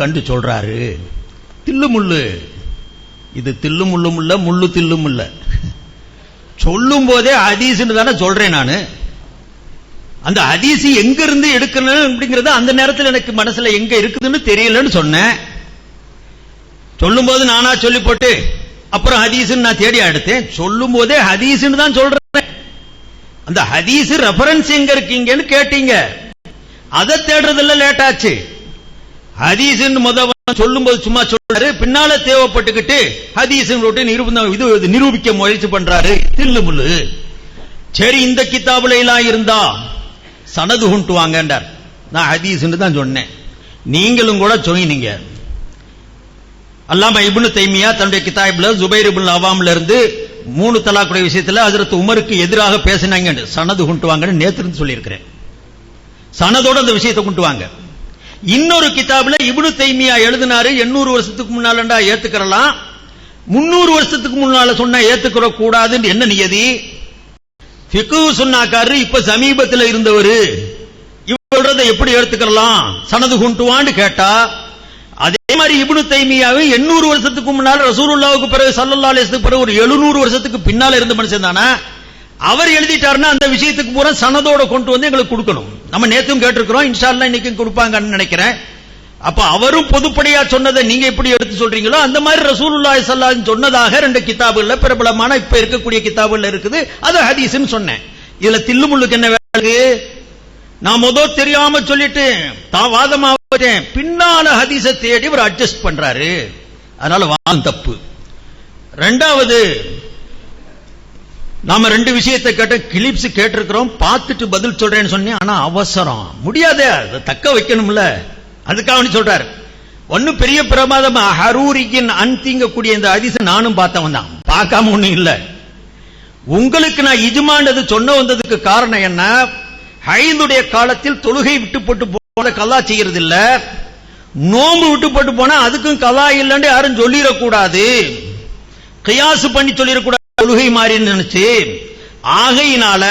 கண்டு சொல்றாரு. தில்லுமுள்ளு இது தில்லுமுள்ளும் இல்ல முள்ளு தில்லும் இல்ல சொல்லும் போதே ஹதீஸ்னு தானே சொல்றேன் நான். அந்த ஹதீஸ் எங்க இருந்து எடுக்கணும் அப்படிங்கறது அந்த நேரத்தில் எனக்கு மனசுல எங்க இருக்குதுன்னு தெரியலன்னு சொன்னேன். சொல்லும் போது நானா சொல்லி போட்டு அப்புறம் ஹதீஸ்னு நான் தேடி எடுத்தேன் சொல்லும் போதே ஹதீஸ்ன்னு தான் சொல்றேன். அந்த ஹதீஸ் ரெஃபரன்ஸ் எங்க இருக்கீங்கன்னு கேட்டீங்க. அதை தேடுறதுல லேட் ஆச்சு ஹதீஸ்னு முத சொல்லும் போது சும்மா சொல்றாரு. பின்னால தேவைப்பட்டுக்கிட்டு ஹதீஸ் நிரூபணம் இது இது நிரூபிக்க முயற்சி பண்றாரு. தில்லு முள்ளு. சரி இந்த கித்தாபுல எல்லாம் இருந்தா சனது கொண்டு வாங்கன்றார். நான் ஹதீஸ்னு தான் சொன்னேன். நீங்களும் கூட சொன்னீங்க. அல்லாம இபுனு தைமியா தன்னுடைய கிதாபில் ஜுபைர் இபுல் அவாம்ல இருந்து மூணு தலாக்குடைய விஷயத்துல ஹஜரத் உமருக்கு எதிராக பேசினாங்க சனது கொண்டு வாங்கன்னு நேத்திருந்து சொல்லியிருக்கிறேன். சனதோட அந்த விஷயத்தை கொண்டு வாங்க. இன்னொரு கிதாபில் இபுனு தைமியா எழுதினாரு. எண்ணூறு வருஷத்துக்கு முன்னாலண்டா ஏத்துக்கிறலாம். முன்னூறு வருஷத்துக்கு முன்னால சொன்னா ஏத்துக்கிற கூடாதுன்னு என்ன நியதி? ஃபிக்கு சொன்னாக்காரு இப்ப சமீபத்தில் இருந்தவர். இவர் சொல்றதை எப்படி எடுத்துக்கலாம் சனது குண்டுவான்னு கேட்டா அதே மாதிரி இபுனு தைமியாவை எண்ணூறு வருஷத்துக்கு முன்னால் ரசூலுல்லாவுக்கு பிறகு சல்லல்லா அலிஸ்துக்கு பிறகு ஒரு எழுநூறு வருஷத்துக்கு பின்னால இருந்த மனுஷன் தானே? அவர் எழுதிட்டாருன்னா அந்த விஷயத்துக்கு பூரா சனதோட கொண்டு வந்து எங்களுக்கு கொடுக்கணும். நம்ம நேத்தும் கேட்டிருக்கிறோம் இன்ஷால்லா இன்னைக்கும் கொடுப்பாங்கன்னு நினைக்கிறேன். அப்ப அவரும் பொதுப்படையா சொன்னதை நீங்க எப்படி எடுத்து சொல்றீங்களோ அந்த மாதிரி ரசூலுல்லா ஸல்லல்லாஹு சொன்னதாக ரெண்டு கிதாபுகள்ல பிரபலமான இப்ப இருக்கக்கூடிய கிதாபுகள்ல இருக்குது. அது ஹதீஸ்ன்னு சொன்னேன். இதுல தில்லுமுள்ளுக்கு என்ன வேலை? நான் முதல் தெரியாம சொல்லிட்டு தான் வாதமா பின்னால ஹதீஸ தேடி அவர் அட்ஜஸ்ட் பண்றாரு. அதனால வாதம் தப்பு. ரெண்டாவது நாம ரெண்டு விஷயத்தை கேட்ட கிளிப்ஸ் கேட்டிருக்கிறோம் பார்த்துட்டு பதில் சொல்றேன்னு சொன்னேன் ஆனா அவசரம். முடியாதே அதை தக்க வைக்கணும்ல. அதுக்காக சொல்றாரு. ஒன்னும் பெரிய பிரமாதம் ஹரூரியின் அன்திங்கக்கூடிய இந்த அதிச நானும் பார்த்தவன் தான். பார்க்காம ஒண்ணும் இல்ல. உங்களுக்கு நான் இஜுமாண்டது சொன்ன வந்ததுக்கு காரணம் என்ன? ஹைந்துடைய காலத்தில் தொழுகை விட்டு போட்டு போன கலா செய்யறது இல்ல. நோம்பு விட்டு போட்டு போனா அதுக்கும் கலா இல்லைன்னு யாரும் சொல்லிடக்கூடாது. கையாசு பண்ணி சொல்லிடக்கூடாது. தொழுகை மாறி நினைச்சு ஆகையினால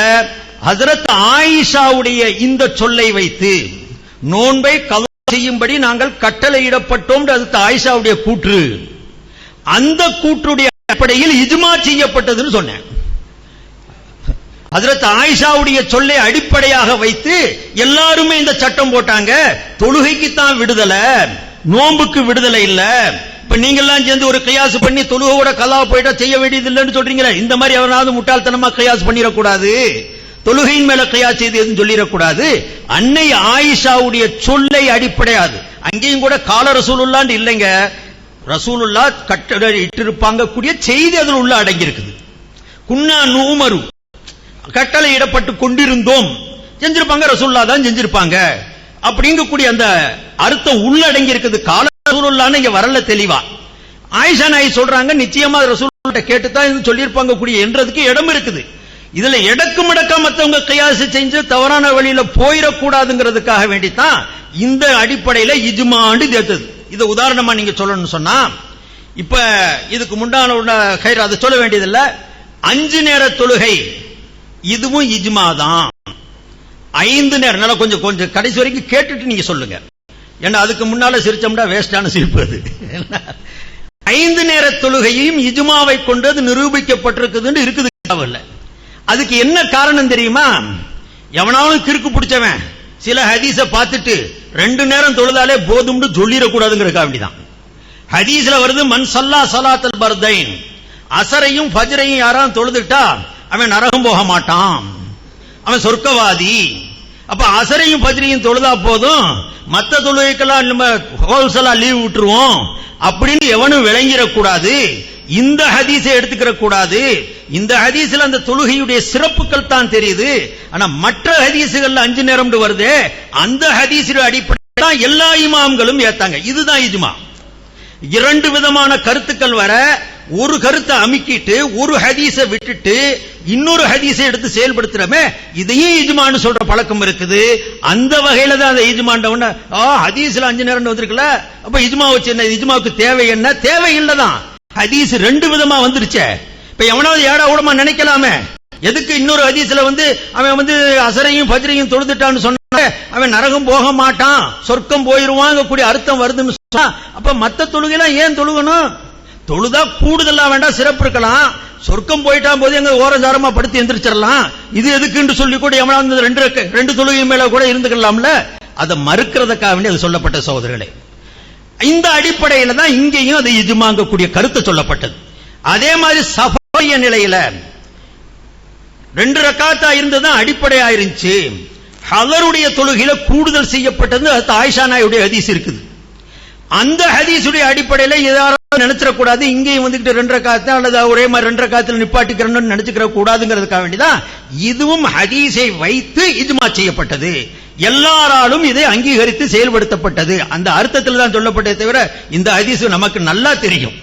ஹசரத் ஆயிஷாவுடைய இந்த சொல்லை வைத்து நோன்பை கலா செய்யும்படி நாங்கள் கட்டளையிடப்பட்டோம் அது ஆயிஷாவுடைய கூற்று. அந்த கூற்றுடைய அடிப்படையில் இஜ்மா செய்யப்பட்டதுன்னு சொன்னேன். ஹஜரத் ஆயிஷாவுடைய சொல்லை அடிப்படையாக வைத்து எல்லாருமே இந்த சட்டம் போட்டாங்க. தொழுகைக்கு தான் விடுதலை நோம்புக்கு விடுதலை இல்லை. இப்ப நீங்கெல்லாம் சேர்ந்து ஒரு கையாசு பண்ணி தொழுகையோட கலா போயிட்டா செய்ய வேண்டியது இல்லைன்னு சொல்றீங்களே? இந்த மாதிரி அவனாவது முட்டாள்தனமா கையாசு பண்ணிடக்கூடாது? தொழுகையின் மேல கையா செய்து எதுவும் சொல்லிடக்கூடாது. அன்னை ஆயிஷாவுடைய சொல்லை அடிப்படையாது. அங்கேயும் கூட கால ரசூலுல்லான்னு இல்லைங்க. ரசூலுல்லா கட்டளை இட்டிருப்பாங்க. கூடிய செய்தி அதில் உள்ள அடங்கியிருக்குது. குன்னா நூமரு. கட்டளை இடப்பட்டு கொண்டிருந்தோம். செஞ்சிருப்பாங்க ரசூல்லா தான் செஞ்சிருப்பாங்க. அப்படிங்கக்கூடிய அந்த அர்த்தம் உள்ளடங்கி இருக்குது கால ரசூலுல்லான்னு இங்க வரல தெளிவா. ஆயிஷா நாய் சொல்றாங்க நிச்சயமா ரசூல்கிட்ட கேட்டுதான் சொல்லியிருப்பாங்க கூடிய என்றதுக்கு இடம் இருக்குது. இதுல எடக்கு மடக்கா மத்தவங்க கையாசு செஞ்சு தவறான வழியில போயிடக்கூடாதுங்கிறதுக்காக வேண்டித்தான் இந்த அடிப்படையில இஜுமாண்டு தேத்தது. இதை உதாரணமா நீங்க சொல்லணும்னு சொன்னா இப்ப இதுக்கு முண்டான உள்ள கயிறு அதை சொல்ல வேண்டியதில்ல. அஞ்சு நேர தொழுகை இதுவும் இஜ்மா தான் ஐந்து நேரம் நல்லா கொஞ்சம் கொஞ்சம் கடைசி வரைக்கும் கேட்டுட்டு நீங்க சொல்லுங்க. ஏன்னா அதுக்கு முன்னால சிரிச்சோம்னா வேஸ்டான சிரிப்பு அது. ஐந்து நேர தொழுகையும் இஜுமாவை கொண்டது நிரூபிக்கப்பட்டிருக்குதுன்னு இருக்குது அதுக்கு என்ன காரணம் தெரியுமா? எவனாலும் கிறுக்கு பிடிச்சவன். சில ஹதீஸ பார்த்துட்டு ரெண்டு நேரம் தொழுதாலே போதும்னு சொல்லிடக்கூடாதுங்கிறதுக்காக வேண்டிதான். ஹதீஸ்ல வருது மன் சல்லா சலாத்தல் பர்தைன். அசரையும் ஃபஜ்ரையும் யாராவது தொழுதுட்டா அவன் நரகம் போக மாட்டான். அவன் சொர்க்கவாதி. அப்ப அசரையும் பஜ்ரையும் தொழுதா போதும்? மத்த தொழுகைக்கெல்லாம் நம்ம ஹோல்சலா லீவ் விட்டுருவோம். அப்படின்னு எவனும் விளங்கிடக்கூடாது. இந்த ஹதீஸை எடுத்துக்கிற கூடாது இந்த ஹதீஸ்ல அந்த தொழுகையுடைய சிறப்புகள் தான் தெரியுது. ஆனா மற்ற ஹதீசுகள்ல அஞ்சு நேரம் வருது அந்த ஹதீஸ் அடிப்படையில் தான் எல்லா இமாம்களும் ஏத்தாங்க. இதுதான் இஜ்மா. இரண்டு விதமான கருத்துக்கள் வர ஒரு கருத்தை அமுக்கிட்டு ஒரு ஹதீஸை விட்டுட்டு இன்னொரு ஹதீஸை எடுத்து செயல்படுத்துறமே இதையும் இஜ்மான்னு சொல்ற பழக்கம் இருக்குது. அந்த வகையில தான் அந்த இஜ்மாண்ட ஆ ஹதீஸ்ல அஞ்சு நேரம் வந்திருக்குல்ல அப்ப இஜ்மா வச்சு என்ன இஜ்மாவுக்கு தேவை என்ன? தேவை இல்லதான் ஹதீஸ் ரெண்டு விதமா வந்துருச்சே. இப்ப எவனாவது ஏடா கூடமா நினைக்கலாமே? எதுக்கு இன்னொரு ஹதீஸ்ல வந்து அவன் வந்து அசரையும் பஜ்ரையும் தொழுதுட்டான்னு சொன்ன அவன் நரகம் போக மாட்டான் சொர்க்கம் போயிருவாங்க கூடிய அர்த்தம் வருதுன்னு சொன்னா அப்ப மத்த தொழுகைலாம் ஏன் தொழுகணும்? தொழுதா கூடுதலா வேண்டாம் சிறப்பு இருக்கலாம். சொர்க்கம் போயிட்டா போது எங்க ஓரஞ்சாரமா படுத்து எந்திரிச்சிடலாம். இது எதுக்குன்னு சொல்லி கூட எவனா ரெண்டு ரெண்டு தொழுகை மேல கூட இருந்துக்கலாம்ல. அதை மறுக்கிறதுக்காக வேண்டி அது சொல்லப்பட்ட சகோதரர்களே. இந்த அடிப்படையில தான் இங்கேயும் அது இஜுமாங்கக்கூடிய கருத்து சொல்லப்பட்டது. அதே மாதிரி சபைய நிலையில ரெண்டு ரக்காத்தா இருந்ததுதான் அடிப்படையா இருந்துச்சு. ஹலருடைய தொழுகையில கூடுதல் செய்யப்பட்டது. அது ஆயிஷா நாயுடைய ஹதீஸ் இருக்குது. அந்த ஹதீஸுடைய அடிப்படையில நினைச்சிடக்கூடாது. இங்கேயும் வந்துகிட்டு ரெண்டரை காத்து அல்லது ஒரே மாதிரி ரெண்டரை காத்துல நிப்பாட்டிக்கிறோம்னு நினைச்சுக்கிற கூடாதுங்கிறதுக்காக வேண்டிதான் இதுவும் ஹதீஸை வைத்து இதுமா செய்யப்பட்டது. எல்லாராலும் இதை அங்கீகரித்து செயல்படுத்தப்பட்டது. அந்த அர்த்தத்தில் தான் சொல்லப்பட்டதே தவிர இந்த ஹதீஸ் நமக்கு நல்லா தெரியும்.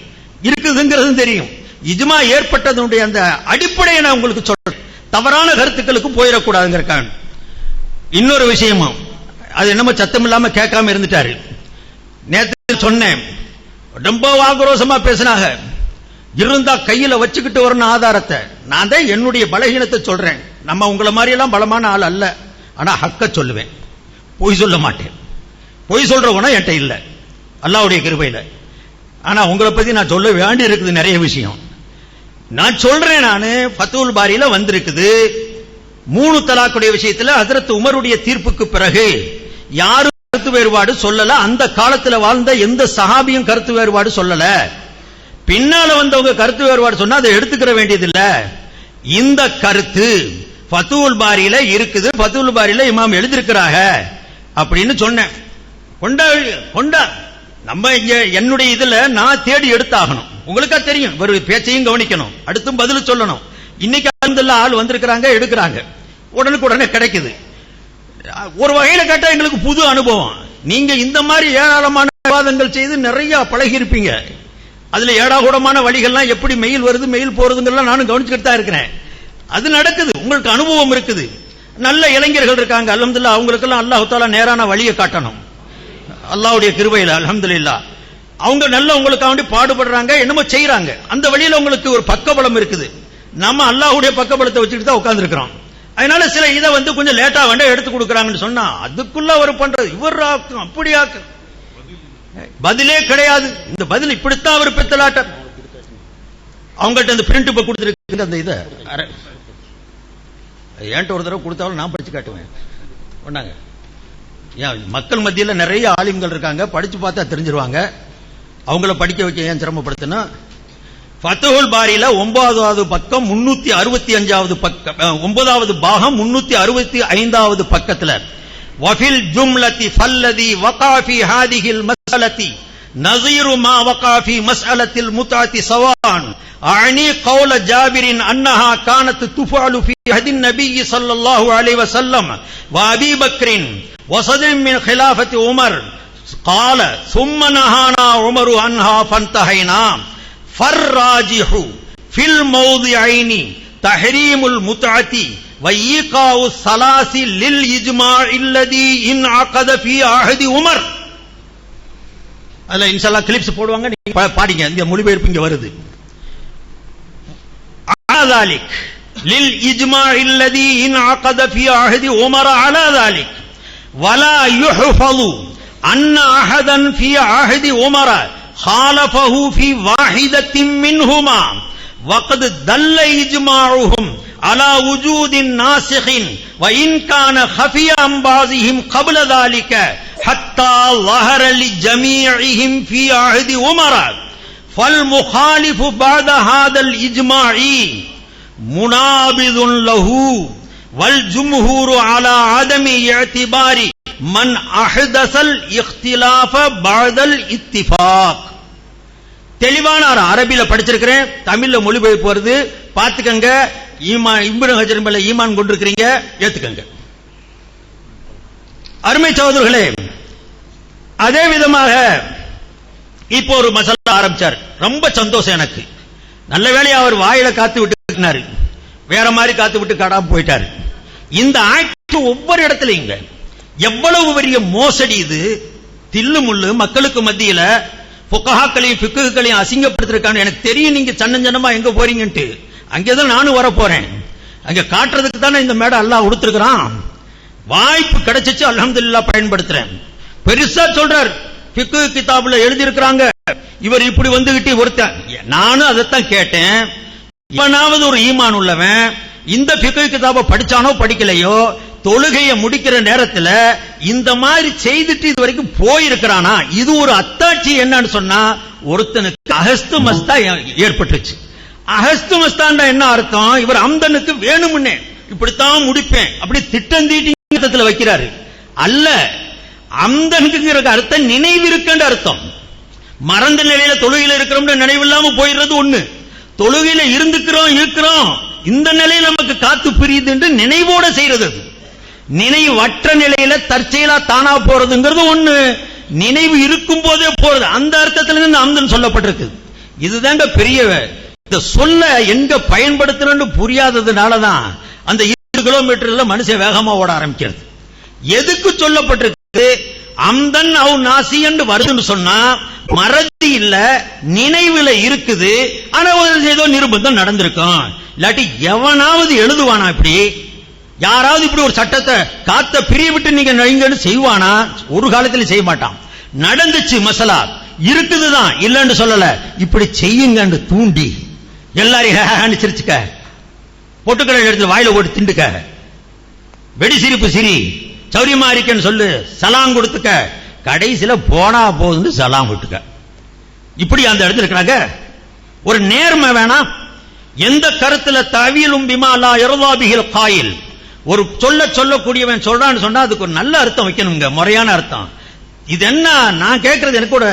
இருக்குதுங்கிறதும் தெரியும். இஜ்மா ஏற்பட்டதனுடைய அந்த அடிப்படையை நான் உங்களுக்கு சொல்றேன். தவறான கருத்துக்களுக்கு போயிடக்கூடாதுங்கிறக்காக இன்னொரு விஷயமும் அது என்னமோ சத்தம் இல்லாம கேட்காம இருந்துட்டாரு. நேற்று சொன்னேன் ரொம்ப ஆக்ரோஷமா பேசினாங்க. இருந்தா கையில வச்சுக்கிட்டு வரணும் ஆதாரத்தை நான் தான் என்னுடைய பலகீனத்தை சொல்றேன். நம்ம உங்களை மாதிரி எல்லாம் பலமான ஆள் அல்ல. ஆனா ஹக்க சொல்லுவேன். பொய் சொல்ல மாட்டேன். பொய் சொல்ற குணம் என்கிட்ட இல்ல. அல்லாவுடைய கிருபையில. ஆனா உங்களை பத்தி நான் சொல்ல வேண்டி இருக்குது நிறைய விஷயம். நான் சொல்றேன் நானு பத்துல் பாரியில வந்திருக்குது. மூணு தலாக்குடைய விஷயத்துல அதிரத்து உமருடைய தீர்ப்புக்கு பிறகு யாரும் கருத்து வேறுபாடு சொல்லல. அந்த காலத்துல வாழ்ந்த எந்த சஹாபியும் கருத்து வேறுபாடு சொல்லல. பின்னால வந்தவங்க கருத்து வேறுபாடு சொன்னா அதை எடுத்துக்கிற வேண்டியதில்ல. இந்த கருத்து பத்துல் பாரியில இருக்குது. பத்துல் பாரியில இமாம் எழுதியிருக்கிறாங்க அப்படின்னு சொன்னேன். கொண்டா கொண்டா. நம்ம இங்க என்னுடைய இதுல நான் தேடி எடுத்தாகணும். உங்களுக்கா தெரியும். ஒரு பேச்சையும் கவனிக்கணும். அடுத்தும் பதில் சொல்லணும். இன்னைக்கு ஆள் வந்திருக்கிறாங்க எடுக்கிறாங்க. உடனுக்குடனே கிடைக்குது. ஒரு வகையில கேட்டா எங்களுக்கு புது அனுபவம். நீங்க இந்த மாதிரி ஏராளமான விவாதங்கள் செய்து நிறைய பழகி இருப்பீங்க அதுல ஏடாகூடமான வழிகள்லாம் எப்படி மெயில் வருது மெயில் போறதுங்கெல்லாம் நானும் கவனிச்சுக்கிட்டு தான் இருக்கிறேன். அது நடக்குது உங்களுக்கு அனுபவம் இருக்குது. நல்ல இளைஞர்கள் இருக்காங்க அலமதுல்லா அவங்களுக்கெல்லாம் அல்லாஹ் தாலா நேரான வழியை காட்டணும். அல்லாவுடைய கிருபையில் அலமதுல்லா அவங்க நல்ல உங்களுக்காக வேண்டி பாடுபடுறாங்க என்னமோ செய்யறாங்க அந்த வழியில உங்களுக்கு ஒரு பக்கபலம் இருக்குது. நம்ம அல்லாஹுடைய பக்கபலத்தை வச்சுக்கிட்டு தான் உட்கார்ந்துருக்கிறோம். அதனால சில இதை வந்து கொஞ்சம் லேட்டா வேண்டாம் எடுத்து கொடுக்குறாங்கன்னு சொன்னா அதுக்குள்ள அவர் பண்றது. இவர் ஆக்கும் அப்படி ஆக்கு பதிலே கிடையாது. இந்த பதில் இப்படித்தான் அவர் பெத்தலாட்டார். அவங்கள்ட்ட அந்த பிரிண்ட் இப்ப கொடுத்துருக்கு அந்த இதை. ஏன்ட்ட ஒரு தடவை கொடுத்தாலும் நான் படிச்சு காட்டுவேன். ஏன் மக்கள் மத்தியில நிறைய ஆலிம்கள் இருக்காங்க. படிச்சு பார்த்தா தெரிஞ்சிருவாங்க. அவங்கள படிக்க வைக்க ஏன் சிரமப்படுத்தணும் ஃபத்துஹுல் பாரியில ஒன்பதாவது பக்கம் முன்னூத்தி அறுபத்தி அஞ்சாவது பக்கம் அஹ், ஒன்பதாவது பாகம் முன்னூத்தி அறுபத்தி ஐந்தாவது பக்கத்துல வஃபில் ஜும்லதி ஃபல்லதி வகா ஃபி ஹாதிஹில் மஸ்அலதி நஸீரு மா வகா ஃபி மஸ்அலத்தில் முத்தாத்தி சவான் அனி قول جابر انها كانت تفعل في عهد النبي صلى الله عليه وسلم وابي بكر وصدر من خلافه عمر قال ثم نهانا عمر عنها فانتهينا فالراجح في الموضعين تحريم المتعة وإيقاع الثلاث للإجماع الذي انعقد في عهد عمر அதுல இன்ஷால்லா கிளிப்ஸ் போடுவாங்க நீங்க பா- பாடிங்க இந்த மொழிபெயர்ப்பு இங்க வருது على ذلك للإجماع الذي انعقد في عهد عمر على ذلك ولا يحفظ أن أحدا في عهد عمر خالفه في واحدة منهما. وقد دل إجماعهم على وجود ناسخ وإن كان خفي عن بعضهم قبل ذلك حتى ظهر لجميعهم في عهد عمر. فالمخالف بعد هذا الإجماع منابذ له والجمهور على عدم اعتبار من أحدث الاختلاف بعد الاتفاق. தெளிவான அரபியில அரபில படிச்சிருக்கிறேன். தமிழ்ல மொழிபெயர்ப்பு வருது பாத்துக்கங்க ஈமான் இப்னு ஹஜர் மேல ஈமான் கொண்டிருக்கிறீங்க. ஏத்துக்கங்க. அருமை சகோதரர்களே அதே விதமாக இப்போ ஒரு மசாலா ஆரம்பிச்சார். ரொம்ப சந்தோஷம் எனக்கு. நல்ல வேலையை அவர் வாயில காத்து விட்டு வேற மாதிரி காத்து விட்டு காடாம போயிட்டாரு. இந்த ஆட்சி ஒவ்வொரு இடத்துலயுங்க. எவ்வளவு பெரிய மோசடி இது. தில்லு முள்ளு மக்களுக்கு மத்தியில புக்கஹாக்களையும் பிக்குகளையும் அசிங்கப்படுத்திருக்கான்னு எனக்கு தெரியும் நீங்க சன்னஞ்சனமா எங்க போறீங்கன்ட்டு. அங்கேதான் நானும் வர போறேன் அங்க காட்டுறதுக்கு தானே இந்த மேடை எல்லாம் கொடுத்துருக்கிறான் வாய்ப்பு கிடைச்சிச்சு அலமதுல்லா பயன்படுத்துறேன். பெருசா சொல்றார். ஃபிக்கு கிதாபுல எழுதியிருக்கிறாங்க. இவர் இப்படி வந்துகிட்டு ஒருத்தன். நானும் அதைத்தான் கேட்டேன். இவனாவது ஒரு ஈமான் உள்ளவன் இந்த பிக்கு கிதாப படிச்சானோ படிக்கலையோ தொழுகையை முடிக்கிற நேரத்துல இந்த மாதிரி செய்துட்டு இது வரைக்கும் போயிருக்கிறானா? இது ஒரு அத்தாட்சி என்னன்னு சொன்னா ஒருத்தனுக்கு அகஸ்து மஸ்தா ஏற்பட்டுச்சு அகஸ்து மஸ்தான்டா என்ன அர்த்தம்? இவர் அம்தனுக்கு வேணும்னே இப்படித்தான் முடிப்பேன் அப்படி திட்டம் தீட்டி வைக்கிறாரு. அல்ல அம்தனுக்குங்கிற அர்த்தம் நினைவு இருக்குன்ற அர்த்தம். மறந்த நிலையில தொழுகையில இருக்கிறோம்னு நினைவு இல்லாம போயிடுறது ஒண்ணு. தொழுகையில இருந்துக்கிறோம் இருக்கிறோம் இந்த நிலையில நமக்கு காத்து பிரியுது என்று நினைவோட செய்யறது அது. நினைவற்ற நிலையில தற்செயலா தானா போறதுங்கிறது ஒண்ணு. நினைவு இருக்கும் போதே போறது. அந்த அர்த்தத்துல இருந்து அம்தன் சொல்லப்பட்டிருக்கு இதுதாங்க பெரிய இந்த சொல்ல எங்க பயன்படுத்தணும்னு புரியாததுனாலதான் அந்த இருபது கிலோமீட்டர்ல மனுஷன் வேகமா ஓட ஆரம்பிக்கிறது. எதுக்கு சொல்லப்பட்டிருக்கு அம்தன் அவு நாசி என்று வருதுன்னு சொன்னா மறதி இல்ல நினைவுல இருக்குது ஆனா ஒரு ஏதோ நிர்பந்தம் நடந்திருக்கும். இல்லாட்டி எவனாவது எழுதுவானா இப்படி? யாராவது இப்படி ஒரு சட்டத்தை காத்த பிரிய விட்டு நீங்க நைங்கன்னு செய்வானா? ஒரு காலத்துல செய்ய மாட்டான். நடந்துச்சு மசலா. இருக்குதுதான். இல்லைன்னு சொல்லல. இப்படி செய்யுங்கன்னு தூண்டி. எல்லாரையும் சிரிச்சுக்க. பொட்டுக்கடை எடுத்து வாயில போட்டு திண்டுக்க. வெடி சிரிப்பு சிரி. சௌரியமா இருக்கேன்னு சொல்லு. சலாம் கொடுத்துக்க. கடைசியில போனா போகுது சலாம் விட்டுக்க. இப்படி அந்த இடத்துல இருக்கிறாங்க. ஒரு நேர்மை வேணாம். எந்த கருத்துல தவியலும் பிமாலா இரவாபிகள் காயில்? ஒரு சொல்ல சொல்லக்கூடியவன் சொல்றான்னு சொன்னா அதுக்கு ஒரு நல்ல அர்த்தம் வைக்கணுங்க முறையான அர்த்தம். இது என்ன? நான் கேட்கறது எனக்கு கூட